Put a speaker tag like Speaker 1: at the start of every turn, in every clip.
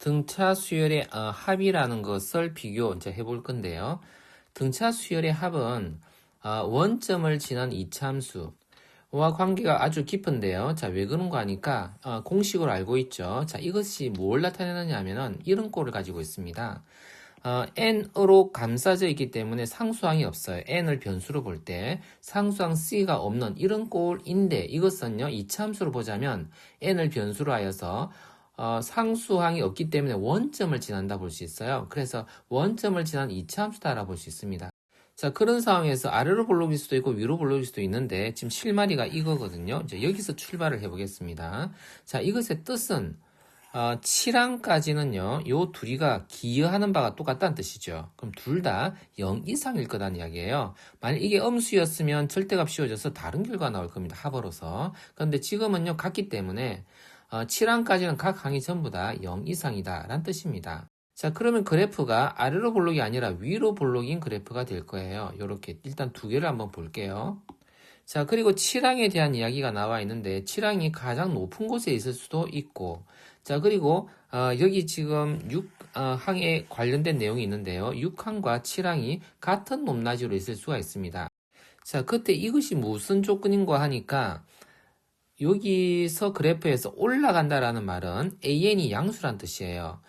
Speaker 1: 등차 수열의 어, 합이라는 것을 비교 이제 해볼 건데요. 등차 수열의 합은 어, 원점을 지난 이차함수와 관계가 아주 깊은데요. 자, 왜 그런가 하니까 어, 공식으로 알고 있죠. 자, 이것이 뭘 나타내느냐 하면은 이런 꼴을 가지고 있습니다. 어, n으로 감싸져 있기 때문에 상수항이 없어요. n을 변수로 볼 때 상수항 c가 없는 이런 꼴인데 이것은요 이차함수로 보자면 n을 변수로 하여서 어, 상수항이 없기 때문에 원점을 지난다 볼 수 있어요. 그래서 원점을 지난 이차함수다 알아볼 수 있습니다. 자 그런 상황에서 아래로 볼록일 수도 있고 위로 볼록일 수도 있는데 지금 실마리가 이거거든요. 이제 여기서 출발을 해보겠습니다. 자 이것의 뜻은 어, 7항까지는요, 요 둘이가 기여하는 바가 똑같다는 뜻이죠. 그럼 둘 다 0 이상일 거다는 이야기예요. 만약 이게 음수였으면 절대값 씌워져서 다른 결과가 나올 겁니다. 합으로서. 그런데 지금은요, 같기 때문에 어, 7항까지는 각 항이 전부 다 0 이상이다 라는 뜻입니다. 자, 그러면 그래프가 아래로 볼록이 아니라 위로 볼록인 그래프가 될 거예요. 이렇게 일단 두 개를 한번 볼게요. 자, 그리고 7항에 대한 이야기가 나와 있는데 7항이 가장 높은 곳에 있을 수도 있고 자, 그리고 어, 여기 지금 6항에 관련된 내용이 있는데요. 6항과 7항이 같은 높낮이로 있을 수가 있습니다. 자, 그때 이것이 무슨 조건인가 하니까 여기서 그래프에서 올라간다라는 말은 AN이 양수란 뜻이에요.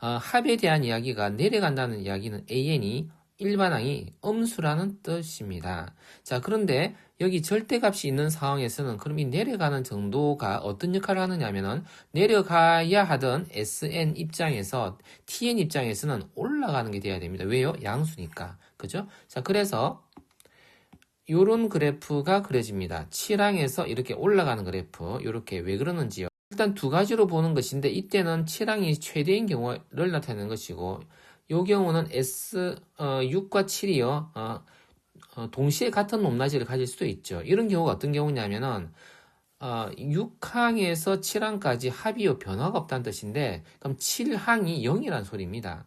Speaker 1: 어, 합에 대한 이야기가 내려간다는 이야기는 AN이 일반항이 음수라는 뜻입니다. 자, 그런데 여기 절대값이 있는 상황에서는 그럼 이 내려가는 정도가 어떤 역할을 하느냐면은 내려가야 하던 SN 입장에서 TN 입장에서는 올라가는 게 돼야 됩니다. 왜요? 양수니까. 그죠? 자, 그래서 요런 그래프가 그려집니다. 7항에서 이렇게 올라가는 그래프. 이렇게 왜 그러는지요? 일단 두 가지로 보는 것인데 이때는 7항이 최대인 경우를 나타내는 것이고 이 경우는 S 어, 6과 7이요. 어, 어, 동시에 같은 높낮이를 가질 수도 있죠. 이런 경우가 어떤 경우냐면은 어, 6항에서 7항까지 합이요 변화가 없다는 뜻인데 그럼 7항이 0이란 소리입니다.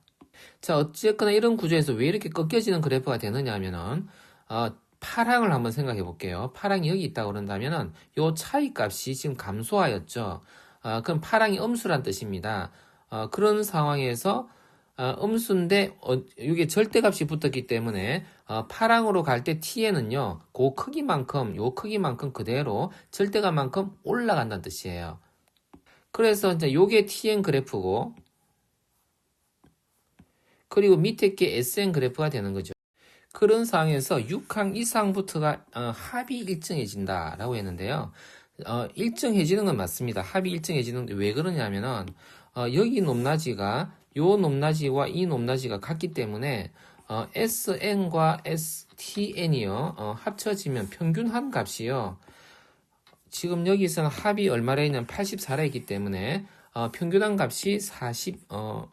Speaker 1: 자 어쨌거나 이런 구조에서 왜 이렇게 꺾여지는 그래프가 되느냐 하면은 어, 8항을 한번 생각해 볼게요. 8항이 여기 있다고 그런다면은 요 차이 값이 지금 감소하였죠. 어, 그럼 8항이 음수란 뜻입니다. 어, 그런 상황에서 어, 음수인데 어, 이게 절대값이 붙었기 때문에 어, 파랑으로 갈 때 t에는요 그 크기만큼 요 크기만큼 그대로 절대값만큼 올라간다는 뜻이에요. 그래서 이제 요게 tn 그래프고 그리고 밑에 게 sn 그래프가 되는 거죠. 그런 상황에서 6항 이상부터가 어, 합이 일정해진다라고 했는데요. 어, 일정해지는 건 맞습니다. 합이 일정해지는데 왜 그러냐면은 어, 여기 높낮이가 요 높낮이와 이 높낮이가 같기 때문에 어, SN과 STN이요 어, 합쳐지면 평균한 값이요 지금 여기서는 합이 얼마나 있냐면 84라 있기 때문에 어, 평균한 값이 42가 어,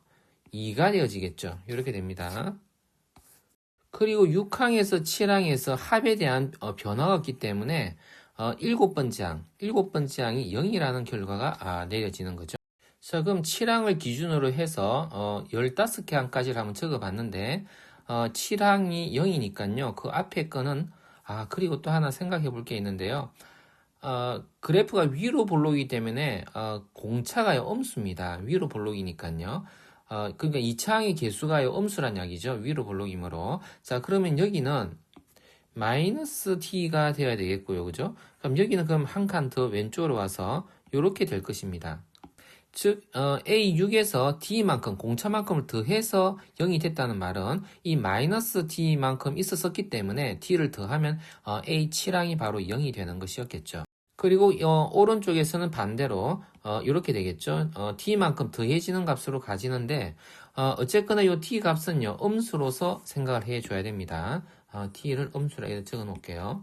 Speaker 1: 되어지겠죠 이렇게 됩니다 그리고 6항에서 7항에서 합에 대한 어, 변화가 없기 때문에 어, 7번째 항, 7번째 항이 0이라는 결과가 아, 내려지는 거죠. 자, 그럼 7항을 기준으로 해서 어, 15개 항까지를 한번 적어봤는데 어, 7항이 0이니까요. 그 앞에 거는 아 그리고 또 하나 생각해 볼 게 있는데요. 어, 그래프가 위로 볼록이기 때문에 어, 공차가 요 음수입니다. 위로 볼록이니까요. 어, 그러니까 2차항의 개수가요 음수란 이야기죠. 위로 볼록이므로. 자 그러면 여기는 마이너스 t가 되어야 되겠고요. 그죠? 그럼 여기는 그럼 한 칸 더 왼쪽으로 와서 이렇게 될 것입니다. 즉 어, A6에서 D만큼 공차만큼을 더해서 0이 됐다는 말은 이 마이너스 D만큼 있었었기 때문에 D를 더하면 어, A7항이 바로 0이 되는 것이었겠죠. 그리고 어, 오른쪽에서는 반대로 어, 이렇게 되겠죠. 어, D만큼 더해지는 값으로 가지는데 어, 어쨌거나 이 D 값은요 음수로서 생각을 해줘야 됩니다. 어, T를 음수로 적어 놓을게요.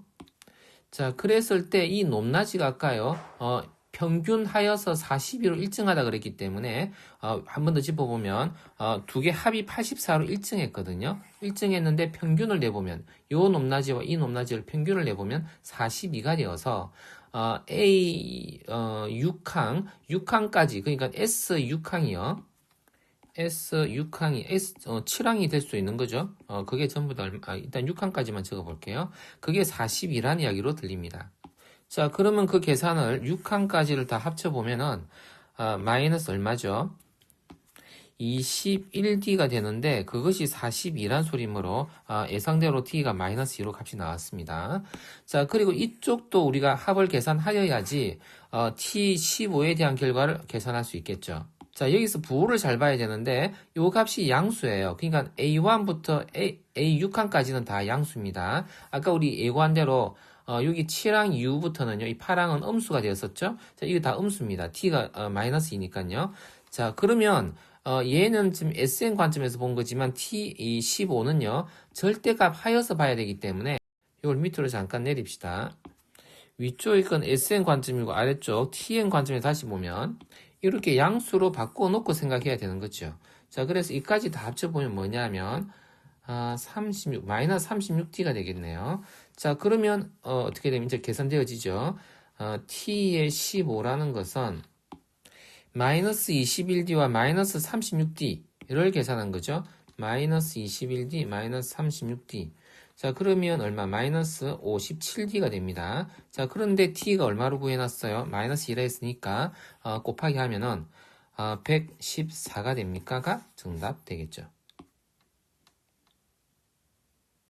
Speaker 1: 자, 그랬을 때 이 높낮이가 아까요. 어, 평균 하여서 42로 일정하다 그랬기 때문에 어, 한 번 더 짚어보면 어, 두 개 합이 84로 일정했거든요. 일정했는데 평균을 내보면 요 높낮이와 이 높낮이를 평균을 내보면 42가 되어서 어, A 어, 6항 6항까지 그러니까 S 6항이요. S 6항이 S 어, 7항이 될 수 있는 거죠. 어, 그게 전부 다 아, 일단 6항까지만 적어 볼게요. 그게 42란 이야기로 들립니다. 자, 그러면 그 계산을 6항까지를 다 합쳐 보면은, 아, 마이너스 얼마죠? 21D가 되는데 그것이 42란 소리므로 아, 예상대로 D가 마이너스 2로 값이 나왔습니다. 자 그리고 이쪽도 우리가 합을 계산하여야지 어, T15에 대한 결과를 계산할 수 있겠죠. 자 여기서 부호를 잘 봐야 되는데 요 값이 양수예요. 그러니까 A1부터 A, A6항까지는 다 양수입니다. 아까 우리 예고한 대로 어, 여기 7항 이후부터는요, 이 8항은 음수가 되었었죠? 자, 이거 다 음수입니다. t가 어, 마이너스 2니까요. 자, 그러면 어, 얘는 지금 SN 관점에서 본 거지만 t 이 15는요, 절대값 하여서 봐야 되기 때문에 이걸 밑으로 잠깐 내립시다. 위쪽이 건 SN 관점이고 아래쪽 TN 관점에 다시 보면 이렇게 양수로 바꿔놓고 생각해야 되는 거죠. 자, 그래서 이까지 다 합쳐보면 뭐냐면 아, 36, 마이너스 36T가 되겠네요. 자, 그러면, 어, 어떻게 되면 이제 계산되어지죠? 어, T의 15라는 것은 마이너스 21D와 마이너스 36D를 계산한 거죠. 마이너스 21D, 마이너스 36D. 자, 그러면 얼마? 마이너스 57D가 됩니다. 자, 그런데 T가 얼마로 구해놨어요? 마이너스 1라 했으니까, 어, 곱하기 하면은, 어, 114가 됩니까? 가 정답 되겠죠.